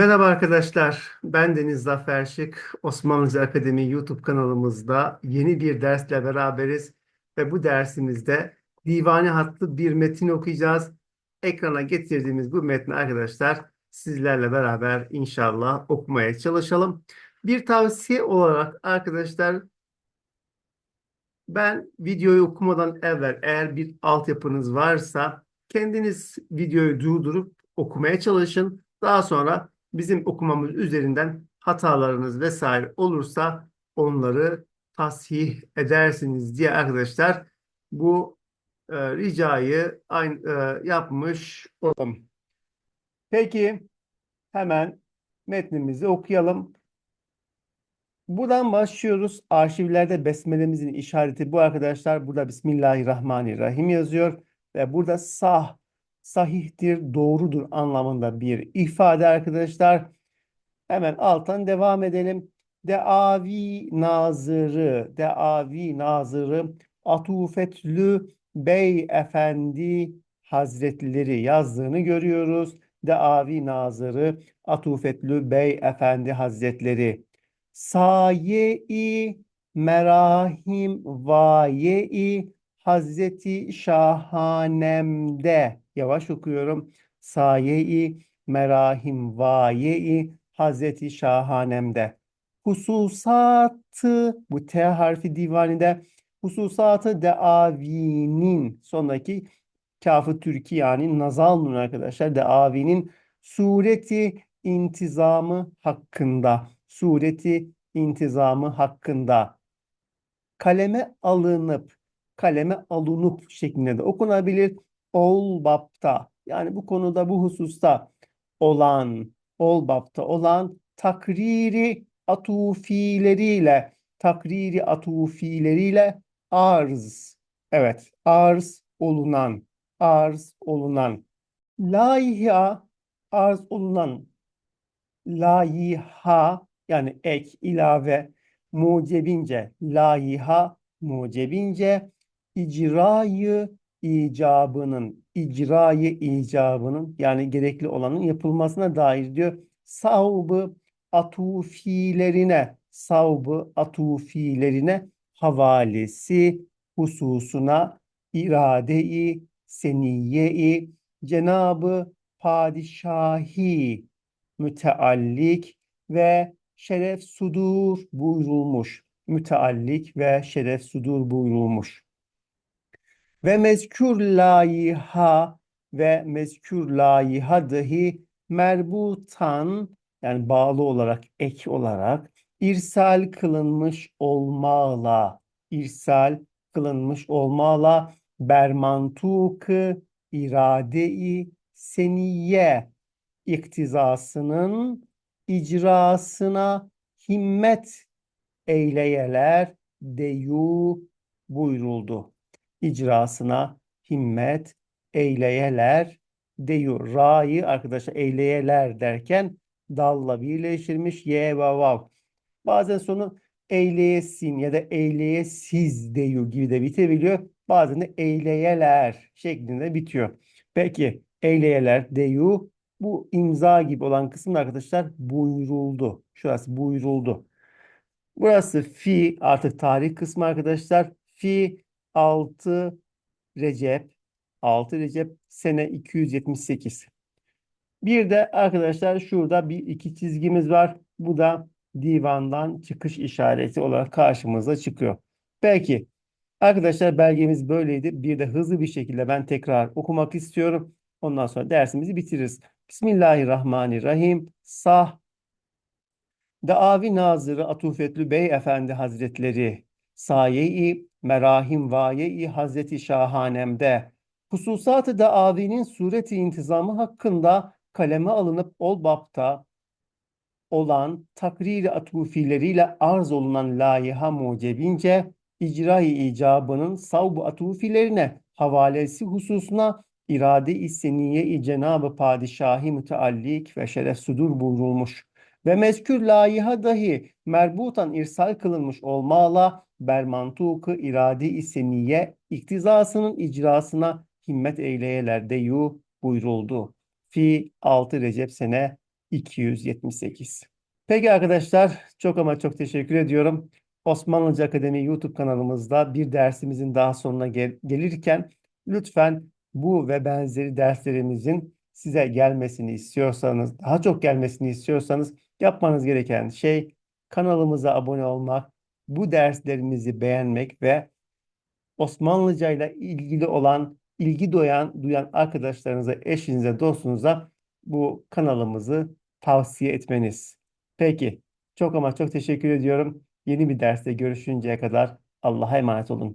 Merhaba arkadaşlar, ben Deniz Zafer Şık. Osmanlıca Akademi YouTube kanalımızda yeni bir dersle beraberiz ve bu dersimizde divani hatlı bir metin okuyacağız. Ekrana getirdiğimiz bu metni arkadaşlar sizlerle beraber inşallah okumaya çalışalım. Bir tavsiye olarak arkadaşlar ben videoyu okumadan evvel eğer bir altyapınız varsa kendiniz videoyu durdurup okumaya çalışın. Daha sonra bizim okumamız üzerinden hatalarınız vesaire olursa onları tasih edersiniz diye arkadaşlar bu e, ricayı aynı, e, yapmış olalım. Peki hemen metnimizi okuyalım. Buradan başlıyoruz. Arşivlerde besmelemizin işareti bu arkadaşlar. Burada Bismillahirrahmanirrahim yazıyor. Ve burada sah, sahihtir, doğrudur anlamında bir ifade arkadaşlar. Hemen alttan devam edelim. Deavi nazırı, deavi nazırı Atufetlü Bey Efendi Hazretleri yazdığını görüyoruz. Deavi nazırı Atufetlü Bey Efendi Hazretleri. Saye-i merahim vaye-i Hazreti Şahanem'de yavaş okuyorum. Saye-i merahim vaye-i Hazreti Şahanem'de. Hususatı bu T harfi divaninde hususatı deavinin sondaki kafı türki yani nazal nun arkadaşlar deavinin sureti intizamı hakkında sureti intizamı hakkında kaleme alınıp kaleme alınıp şeklinde de okunabilir. Ol bapta yani bu konuda bu hususta olan ol bapta olan takriri atufileriyle takriri atufileriyle arz. Evet arz olunan arz olunan. Laiha arz olunan. Laiha yani ek, ilave, mucebince, laiha, mucebince, icrayı icabının, icrayı icabının yani gerekli olanın yapılmasına dair diyor. Savbı atufilerine, savbı atufilerine havalesi hususuna irade-i seniye-i Cenabı Padişahi müteallik ve şeref sudur buyurulmuş. Müteallik ve şeref sudur buyurulmuş. Ve mezkür laiha ve mezkür laiha dahi merbutan yani bağlı olarak, ek olarak irsal kılınmış olmağla, irsal kılınmış olmağla bermantukı irade-i seniye iktizasının icrasına himmet eyleyeler deyu buyuruldu. İcrasına himmet eyleyeler deyu. Ra'yı arkadaşlar eyleyeler derken dalla birleştirmiş ye ve vav. Bazen sonu eyleyesin ya da eyleyesiz deyu gibi de bitebiliyor. Bazen de eyleyeler şeklinde bitiyor. Peki eyleyeler deyu bu imza gibi olan kısım arkadaşlar buyuruldu. Şurası buyuruldu. Burası fi artık tarih kısmı arkadaşlar. Fi 6 Recep 6 Recep sene 278. Bir de arkadaşlar şurada bir iki çizgimiz var. Bu da divandan çıkış işareti olarak karşımıza çıkıyor. Peki arkadaşlar belgemiz böyleydi. Bir de hızlı bir şekilde ben tekrar okumak istiyorum. Ondan sonra dersimizi bitiririz. Bismillahirrahmanirrahim. Sah Daavi Nazırı Atufetlü Bey Efendi Hazretleri Saye-i Merahim Vaye-i Hazreti Şahanem'de hususat-ı davinin sureti intizamı hakkında kaleme alınıp ol bapta olan takrir-i atufileriyle arz olunan layiha mucebince icra-i icabının savbu atufilerine havalesi hususuna irade-i seniye-i Cenab-ı Padişahi müteallik ve şeref sudur buyurulmuş. Ve mezkür layiha dahi merbutan irsal kılınmış olmağla bermantuku irade-i seniye iktizasının icrasına himmet eyleyeler deyu buyuruldu. Fi 6 Recep sene 278. Peki arkadaşlar çok ama çok teşekkür ediyorum. Osmanlıca Akademi YouTube kanalımızda bir dersimizin daha sonuna gel- gelirken lütfen bu ve benzeri derslerimizin size gelmesini istiyorsanız, daha çok gelmesini istiyorsanız yapmanız gereken şey kanalımıza abone olmak, bu derslerimizi beğenmek ve Osmanlıca ile ilgili olan, ilgi duyan, duyan arkadaşlarınıza, eşinize, dostunuza bu kanalımızı tavsiye etmeniz. Peki, çok ama çok teşekkür ediyorum. Yeni bir derste görüşünceye kadar Allah'a emanet olun.